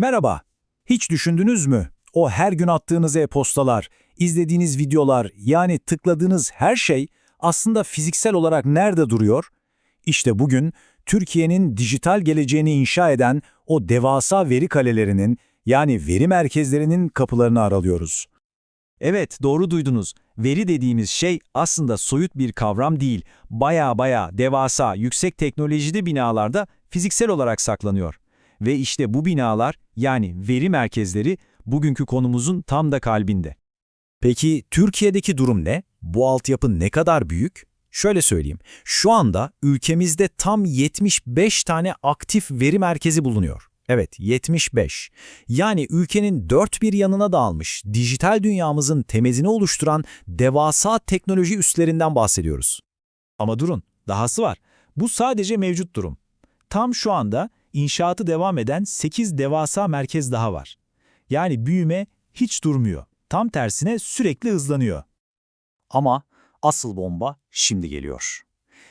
Merhaba. Hiç düşündünüz mü? O her gün attığınız e-postalar, izlediğiniz videolar, yani tıkladığınız her şey aslında fiziksel olarak nerede duruyor? İşte bugün Türkiye'nin dijital geleceğini inşa eden o devasa veri kalelerinin, yani veri merkezlerinin kapılarını aralıyoruz. Evet, doğru duydunuz. Veri dediğimiz şey aslında soyut bir kavram değil. Baya baya devasa, yüksek teknolojide binalarda fiziksel olarak saklanıyor. Ve işte bu binalar, yani veri merkezleri, bugünkü konumuzun tam da kalbinde. Peki Türkiye'deki durum ne? Bu altyapı ne kadar büyük? Şöyle söyleyeyim, şu anda ülkemizde tam 75 tane aktif veri merkezi bulunuyor. Evet, 75. Yani ülkenin dört bir yanına dağılmış, dijital dünyamızın temezini oluşturan devasa teknoloji üslerinden bahsediyoruz. Ama durun, dahası var. Bu sadece mevcut durum. Tam şu anda inşaatı devam eden 8 devasa merkez daha var. Yani büyüme hiç durmuyor. Tam tersine sürekli hızlanıyor. Ama asıl bomba şimdi geliyor.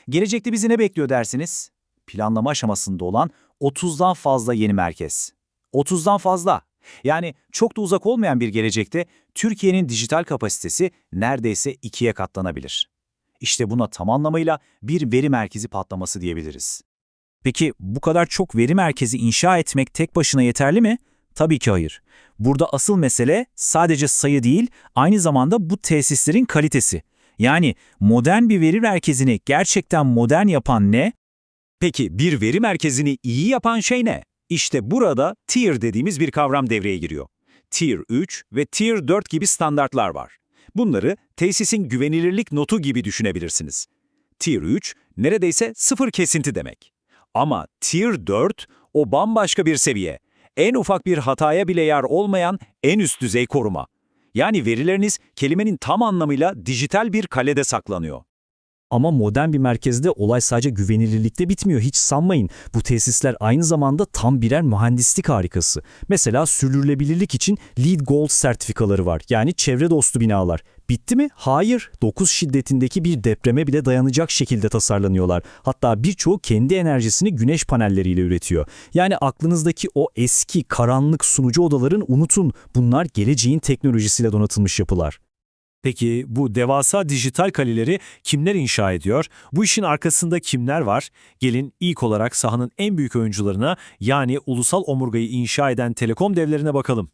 Gelecekte bizi ne bekliyor dersiniz? Planlama aşamasında olan 30'dan fazla yeni merkez. 30'dan fazla. Yani çok da uzak olmayan bir gelecekte Türkiye'nin dijital kapasitesi neredeyse ikiye katlanabilir. İşte buna tam anlamıyla bir veri merkezi patlaması diyebiliriz. Peki bu kadar çok veri merkezi inşa etmek tek başına yeterli mi? Tabii ki hayır. Burada asıl mesele sadece sayı değil, aynı zamanda bu tesislerin kalitesi. Yani modern bir veri merkezini gerçekten modern yapan ne? Peki bir veri merkezini iyi yapan şey ne? İşte burada Tier dediğimiz bir kavram devreye giriyor. Tier 3 ve Tier 4 gibi standartlar var. Bunları tesisin güvenilirlik notu gibi düşünebilirsiniz. Tier 3 neredeyse sıfır kesinti demek. Ama Tier 4 o bambaşka bir seviye. En ufak bir hataya bile yer olmayan en üst düzey koruma. Yani verileriniz kelimenin tam anlamıyla dijital bir kalede saklanıyor. Ama modern bir merkezde olay sadece güvenilirlikte bitmiyor hiç sanmayın. Bu tesisler aynı zamanda tam birer mühendislik harikası. Mesela sürdürülebilirlik için LEED Gold sertifikaları var. Yani çevre dostu binalar. Bitti mi? Hayır. 9 şiddetindeki bir depreme bile dayanacak şekilde tasarlanıyorlar. Hatta birçoğu kendi enerjisini güneş panelleriyle üretiyor. Yani aklınızdaki o eski karanlık sunucu odaların unutun. Bunlar geleceğin teknolojisiyle donatılmış yapılar. Peki bu devasa dijital kaleleri kimler inşa ediyor? Bu işin arkasında kimler var? Gelin ilk olarak sahanın en büyük oyuncularına yani ulusal omurgayı inşa eden telekom devlerine bakalım.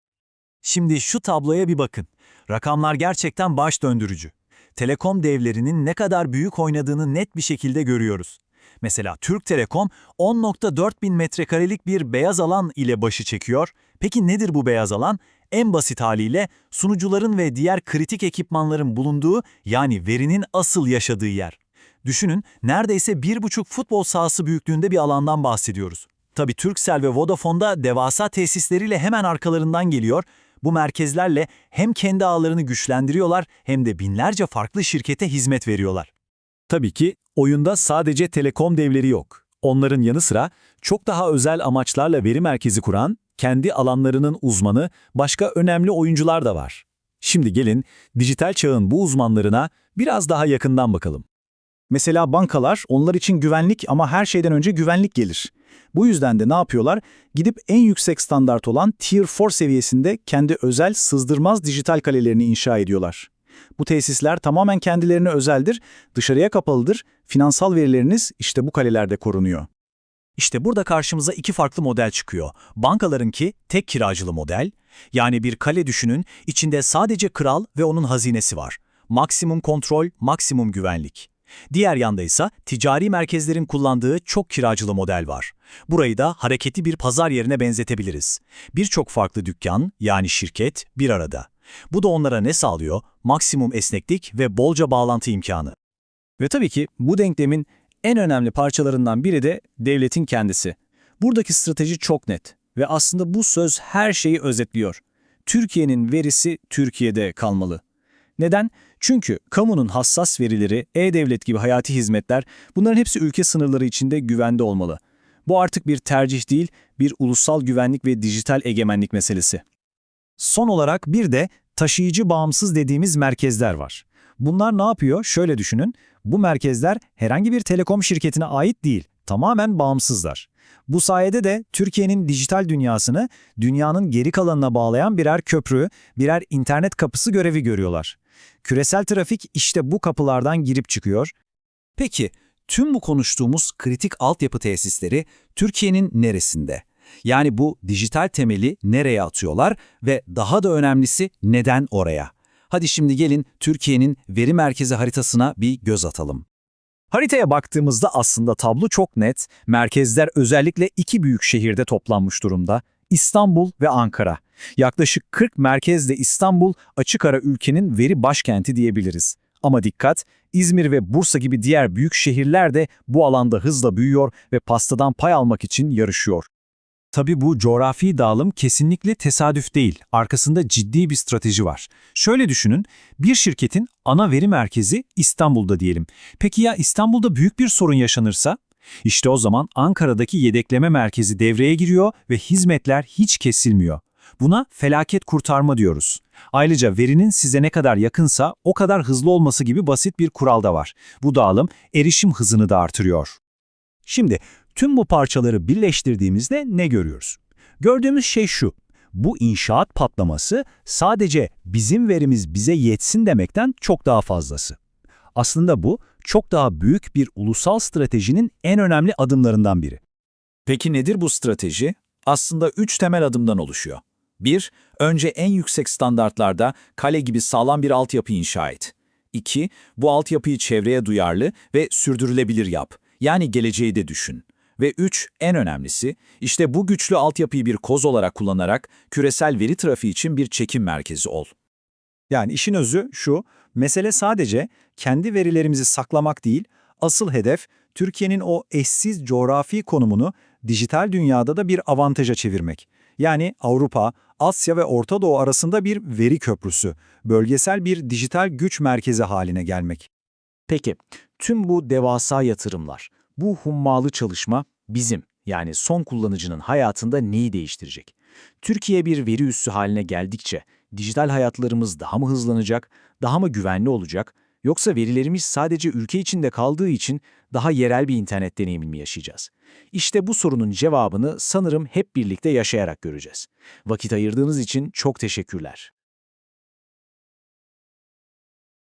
Şimdi şu tabloya bir bakın. Rakamlar gerçekten baş döndürücü. Telekom devlerinin ne kadar büyük oynadığını net bir şekilde görüyoruz. Mesela Türk Telekom 10.4 bin metrekarelik bir beyaz alan ile başı çekiyor. Peki nedir bu beyaz alan? En basit haliyle sunucuların ve diğer kritik ekipmanların bulunduğu yani verinin asıl yaşadığı yer. Düşünün neredeyse 1,5 futbol sahası büyüklüğünde bir alandan bahsediyoruz. Tabii Turkcell ve Vodafone'da devasa tesisleriyle hemen arkalarından geliyor. Bu merkezlerle hem kendi ağlarını güçlendiriyorlar hem de binlerce farklı şirkete hizmet veriyorlar. Tabii ki oyunda sadece telekom devleri yok. Onların yanı sıra çok daha özel amaçlarla veri merkezi kuran, kendi alanlarının uzmanı başka önemli oyuncular da var. Şimdi gelin dijital çağın bu uzmanlarına biraz daha yakından bakalım. Mesela bankalar onlar için güvenlik ama her şeyden önce güvenlik gelir. Bu yüzden de ne yapıyorlar? Gidip en yüksek standart olan Tier 4 seviyesinde kendi özel sızdırmaz dijital kalelerini inşa ediyorlar. Bu tesisler tamamen kendilerine özeldir, dışarıya kapalıdır, finansal verileriniz işte bu kalelerde korunuyor. İşte burada karşımıza iki farklı model çıkıyor. Bankalarınki tek kiracılı model, yani bir kale düşünün, içinde sadece kral ve onun hazinesi var. Maksimum kontrol, maksimum güvenlik. Diğer yanda ise ticari merkezlerin kullandığı çok kiracılı model var. Burayı da hareketli bir pazar yerine benzetebiliriz. Birçok farklı dükkan, yani şirket, bir arada. Bu da onlara ne sağlıyor? Maksimum esneklik ve bolca bağlantı imkanı. Ve tabii ki bu denklemin en önemli parçalarından biri de devletin kendisi. Buradaki strateji çok net ve aslında bu söz her şeyi özetliyor. Türkiye'nin verisi Türkiye'de kalmalı. Neden? Çünkü kamunun hassas verileri, e-devlet gibi hayati hizmetler bunların hepsi ülke sınırları içinde güvende olmalı. Bu artık bir tercih değil, bir ulusal güvenlik ve dijital egemenlik meselesi. Son olarak bir de taşıyıcı bağımsız dediğimiz merkezler var. Bunlar ne yapıyor? Şöyle düşünün, bu merkezler herhangi bir telekom şirketine ait değil, tamamen bağımsızlar. Bu sayede de Türkiye'nin dijital dünyasını dünyanın geri kalanına bağlayan birer köprü, birer internet kapısı görevi görüyorlar. Küresel trafik işte bu kapılardan girip çıkıyor. Peki, tüm bu konuştuğumuz kritik altyapı tesisleri Türkiye'nin neresinde? Yani bu dijital temeli nereye atıyorlar ve daha da önemlisi neden oraya? Hadi şimdi gelin Türkiye'nin veri merkezi haritasına bir göz atalım. Haritaya baktığımızda aslında tablo çok net. Merkezler özellikle iki büyük şehirde toplanmış durumda. İstanbul ve Ankara. Yaklaşık 40 merkezde İstanbul açık ara ülkenin veri başkenti diyebiliriz. Ama dikkat, İzmir ve Bursa gibi diğer büyük şehirler de bu alanda hızla büyüyor ve pastadan pay almak için yarışıyor. Tabii bu coğrafi dağılım kesinlikle tesadüf değil. Arkasında ciddi bir strateji var. Şöyle düşünün, bir şirketin ana veri merkezi İstanbul'da diyelim. Peki ya İstanbul'da büyük bir sorun yaşanırsa? İşte o zaman Ankara'daki yedekleme merkezi devreye giriyor ve hizmetler hiç kesilmiyor. Buna felaket kurtarma diyoruz. Ayrıca verinin size ne kadar yakınsa o kadar hızlı olması gibi basit bir kural da var. Bu dağılım erişim hızını da artırıyor. Şimdi tüm bu parçaları birleştirdiğimizde ne görüyoruz? Gördüğümüz şey şu. Bu inşaat patlaması sadece bizim verimiz bize yetsin demekten çok daha fazlası. Aslında bu çok daha büyük bir ulusal stratejinin en önemli adımlarından biri. Peki nedir bu strateji? Aslında üç temel adımdan oluşuyor. 1. Önce en yüksek standartlarda kale gibi sağlam bir altyapı inşa et. 2. Bu altyapıyı çevreye duyarlı ve sürdürülebilir yap. Yani geleceği de düşün. Ve 3. En önemlisi, işte bu güçlü altyapıyı bir koz olarak kullanarak küresel veri trafiği için bir çekim merkezi ol. Yani işin özü şu, mesele sadece kendi verilerimizi saklamak değil, asıl hedef Türkiye'nin o eşsiz coğrafi konumunu dijital dünyada da bir avantaja çevirmek. Yani Avrupa, Asya ve Orta Doğu arasında bir veri köprüsü, bölgesel bir dijital güç merkezi haline gelmek. Peki, tüm bu devasa yatırımlar, bu hummalı çalışma bizim yani son kullanıcının hayatında neyi değiştirecek? Türkiye bir veri üssü haline geldikçe dijital hayatlarımız daha mı hızlanacak, daha mı güvenli olacak yoksa verilerimiz sadece ülke içinde kaldığı için daha yerel bir internet deneyimi mi yaşayacağız? İşte bu sorunun cevabını sanırım hep birlikte yaşayarak göreceğiz. Vakit ayırdığınız için çok teşekkürler.